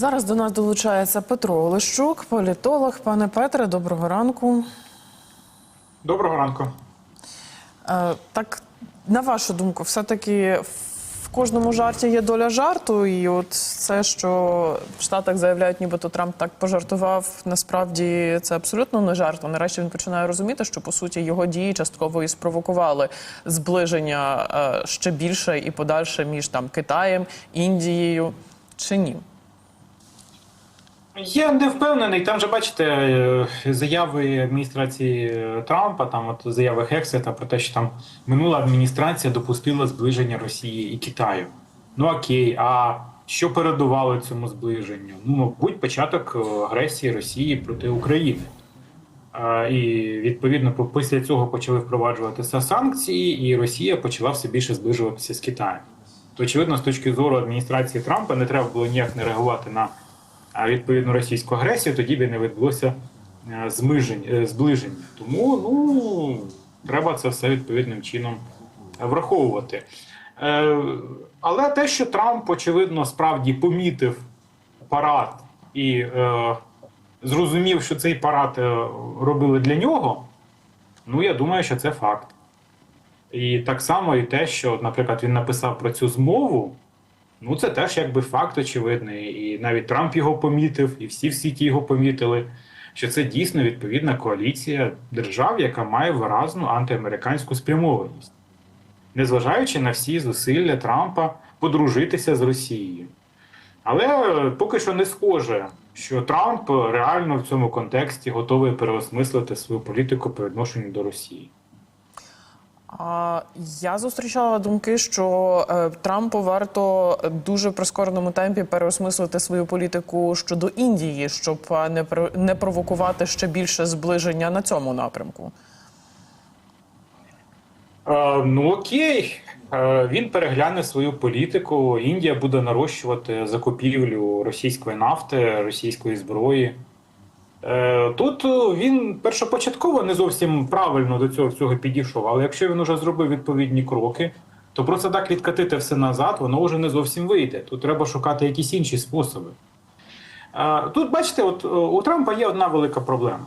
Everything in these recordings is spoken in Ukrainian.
Зараз до нас долучається Петро Олещук, політолог. Пане Петре, доброго ранку. Доброго ранку. Е, так, на вашу думку, все-таки в кожному жарті є доля жарту, і от це, що в Штатах заявляють, нібито Трамп так пожартував, насправді це абсолютно не жарт. Нарешті він починає розуміти, що по суті його дії частково і спровокували зближення е, ще більше і подальше між там Китаєм, Індією чи ні. Я не впевнений. Там же бачите е, заяви адміністрації е, Трампа, там от заяви Хексета про те, що там минула адміністрація допустила зближення Росії і Китаю. Ну окей, а що передувало цьому зближенню? Ну, мабуть, початок е, агресії Росії проти України. І відповідно після цього почали впроваджуватися санкції, і Росія почала все більше зближуватися з Китаєм. То очевидно, з точки зору адміністрації Трампа не треба було ніяк не реагувати на відповідну російську агресію, тоді б не відбулося е, е, зближення. Тому ну треба це все відповідним чином враховувати. Е, Але те, що Трамп, очевидно, справді помітив парад і е, зрозумів, що цей парад робили для нього, ну я думаю, що це факт. І так само і те, що, наприклад, він написав про цю змову. Ну, це теж якби факт очевидний. І навіть Трамп його помітив, і всі в світі його помітили, що це дійсно відповідна коаліція держав, яка має виразну антиамериканську спрямованість, незважаючи на всі зусилля Трампа подружитися з Росією. Але поки що не схоже, що Трамп реально в цьому контексті готовий переосмислити свою політику по відношенню до Росії. А я зустрічала думки, що е, Трампу варто дуже прискореному темпі переосмислити свою політику щодо Індії, щоб не не провокувати ще більше зближення на цьому напрямку. Е, ну окей, Е, він перегляне свою політику. Індія буде нарощувати закупівлю російської нафти, російської зброї. Е, Тут е, він першопочатково не зовсім правильно до цього всього підійшов, але якщо він вже зробив відповідні кроки, то просто так відкатити все назад, воно вже не зовсім вийде. Тут треба шукати якісь інші способи. Е, Тут, бачите, от у Трампа є одна велика проблема.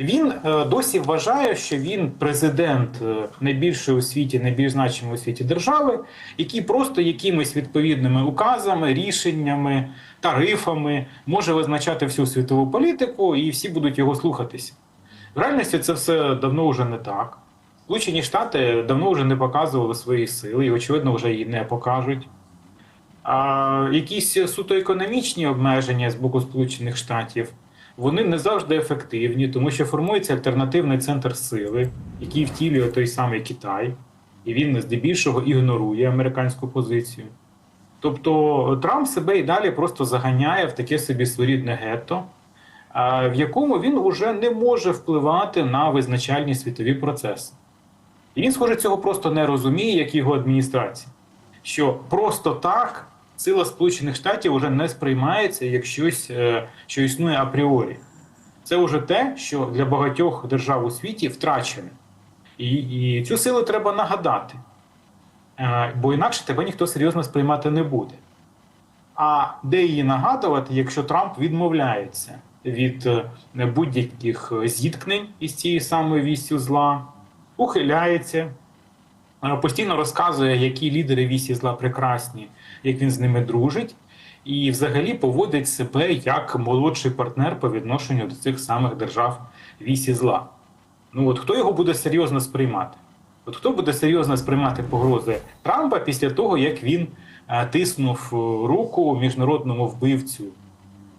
Він е, досі вважає, що він президент е, найбільшої у світі, найбільш значимої у світі держави, який просто якимись відповідними указами, рішеннями, тарифами може визначати всю світову політику, і всі будуть його слухатися. В реальності це все давно вже не так. Сполучені Штати давно вже не показували свої сили, і очевидно, вже її не покажуть. А якісь суто економічні обмеження з боку Сполучених Штатів вони не завжди ефективні, тому що формується альтернативний центр сили, який втілює той самий Китай, і він здебільшого ігнорує американську позицію. Тобто Трамп себе і далі просто заганяє в таке собі своєрідне гетто, в якому він уже не може впливати на визначальні світові процеси. І він, схоже, цього просто не розуміє, як його адміністрація. Що просто так сила Сполучених Штатів вже не сприймається як щось, е, що існує апріорі. Це вже те, що для багатьох держав у світі втрачене. І, і цю силу треба нагадати. Е, Бо інакше тебе ніхто серйозно сприймати не буде. А де її нагадувати, якщо Трамп відмовляється від е, будь-яких зіткнень із цією самою вістю зла, ухиляється, постійно розказує, які лідери вісі зла прекрасні, як він з ними дружить, і взагалі поводить себе як молодший партнер по відношенню до цих самих держав вісі зла. Ну от хто його буде серйозно сприймати? От хто буде серйозно сприймати погрози Трампа після того, як він е, тиснув руку міжнародному вбивцю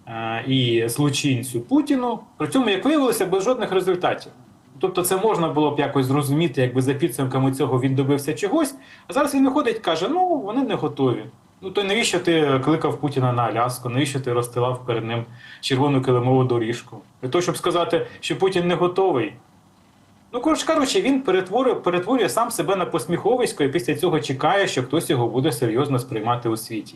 е, і злочинцю Путіну, при цьому, як виявилося, без жодних результатів. Тобто це можна було б якось зрозуміти, якби за підсумками цього він добився чогось, а зараз він виходить і каже: ну вони не готові. Ну то навіщо ти кликав Путіна на Аляску? Навіщо ти розстилав перед ним червону килимову доріжку? Для того, щоб сказати, що Путін не готовий. Ну, коротше кажучи, він перетворює, перетворює сам себе на посміховисько і після цього чекає, що хтось його буде серйозно сприймати у світі.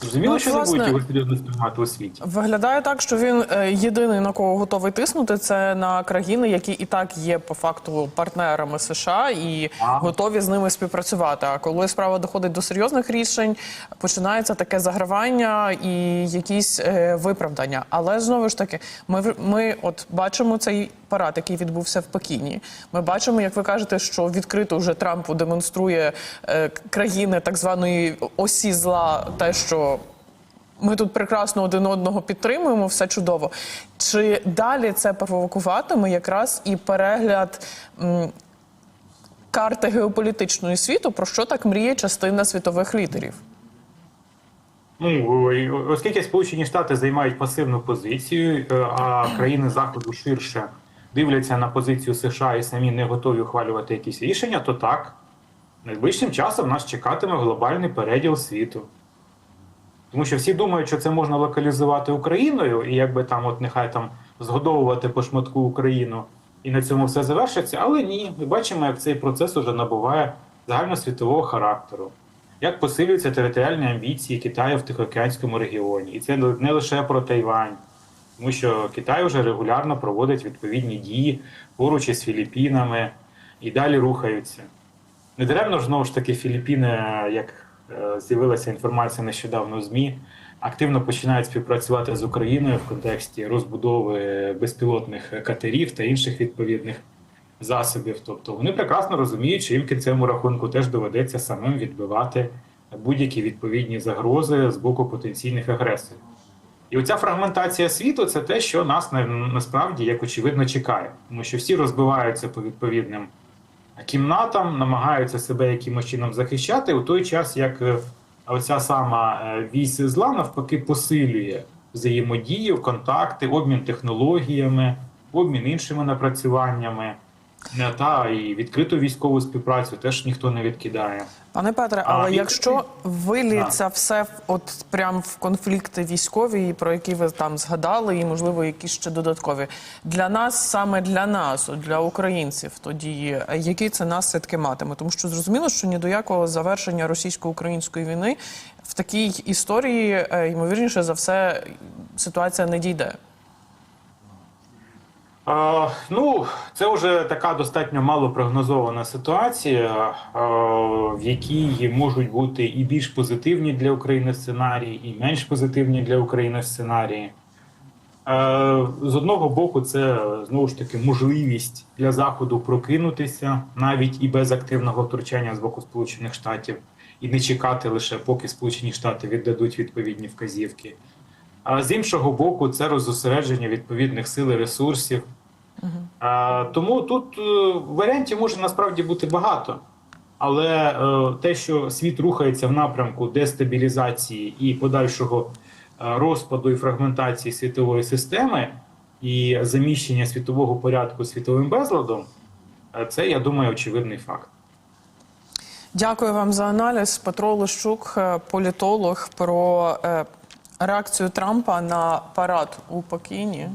Зрозуміло, Ну, що не власне- будуть його серйозно сприймати у світі. Виглядає так, що він е, єдиний на кого готовий тиснути, це на країни, які і так є по факту партнерами США і Ага. готові з ними співпрацювати. А коли справа доходить до серйозних рішень, починається таке загравання і якісь е, виправдання. Але знову ж таки, ми ми от бачимо цей парад, який відбувся в Пекіні. Ми бачимо, як ви кажете, що відкрито вже Трампу демонструє е, країни так званої осі зла, те, що ми тут прекрасно один одного підтримуємо, все чудово. Чи далі це провокуватиме якраз і перегляд карти геополітичної світу, про що так мріє частина світових лідерів? Ну, оскільки Сполучені Штати займають пасивну позицію, е, а країни Заходу ширше дивляться на позицію США і самі не готові ухвалювати якісь рішення, то так, найближчим часом нас чекатиме глобальний переділ світу. Тому що всі думають, що це можна локалізувати Україною, і якби там, от нехай там згодовувати по шматку Україну, і на цьому все завершиться. Але ні, ми бачимо, як цей процес уже набуває загальносвітового характеру. Як посилюються територіальні амбіції Китаю в Тихоокеанському регіоні, і це не лише про Тайвань, тому що Китай вже регулярно проводить відповідні дії поруч із Філіппінами і далі рухаються. Недаремно ж знову ж таки Філіппіни, як з'явилася інформація нещодавно в ЗМІ, активно починають співпрацювати з Україною в контексті розбудови безпілотних катерів та інших відповідних засобів. Тобто вони прекрасно розуміють, що їм кінцевому рахунку теж доведеться самим відбивати будь-які відповідні загрози з боку потенційних агресорів. І оця фрагментація світу це те, що нас насправді як очевидно чекає, тому що всі розбиваються по відповідним кімнатам, намагаються себе якимось чином захищати, у той час як е, оця сама е, вісь зла навпаки посилює взаємодію, контакти, обмін технологіями, обмін іншими напрацюваннями. Е, Та і відкриту військову співпрацю теж ніхто не відкидає. Пане Петре, А, але і- якщо виліться все от прям в конфлікти військові, про які ви там згадали, і можливо якісь ще додаткові для нас, саме для нас, для українців, тоді які це наслідки матиме? Тому що зрозуміло, що ні до якого завершення російсько-української війни в такій історії, е, ймовірніше за все, ситуація не дійде. А, ну, це вже така достатньо малопрогнозована ситуація, а, в якій можуть бути і більш позитивні для України сценарії, і менш позитивні для України сценарії. Е, З одного боку, це знову ж таки можливість для Заходу прокинутися навіть і без активного втручання з боку Сполучених Штатів, і не чекати лише, поки Сполучені Штати віддадуть відповідні вказівки. А з іншого боку, це роззосередження відповідних сил і ресурсів. А, тому тут е, варіантів може насправді бути багато. Але е, те, що світ рухається в напрямку дестабілізації і подальшого е, розпаду і фрагментації світової системи і заміщення світового порядку світовим безладом, е, це, я думаю, очевидний факт. Дякую вам за аналіз. Петро Лищук, е, політолог, про е, реакцію Трампа на парад у Пекіні.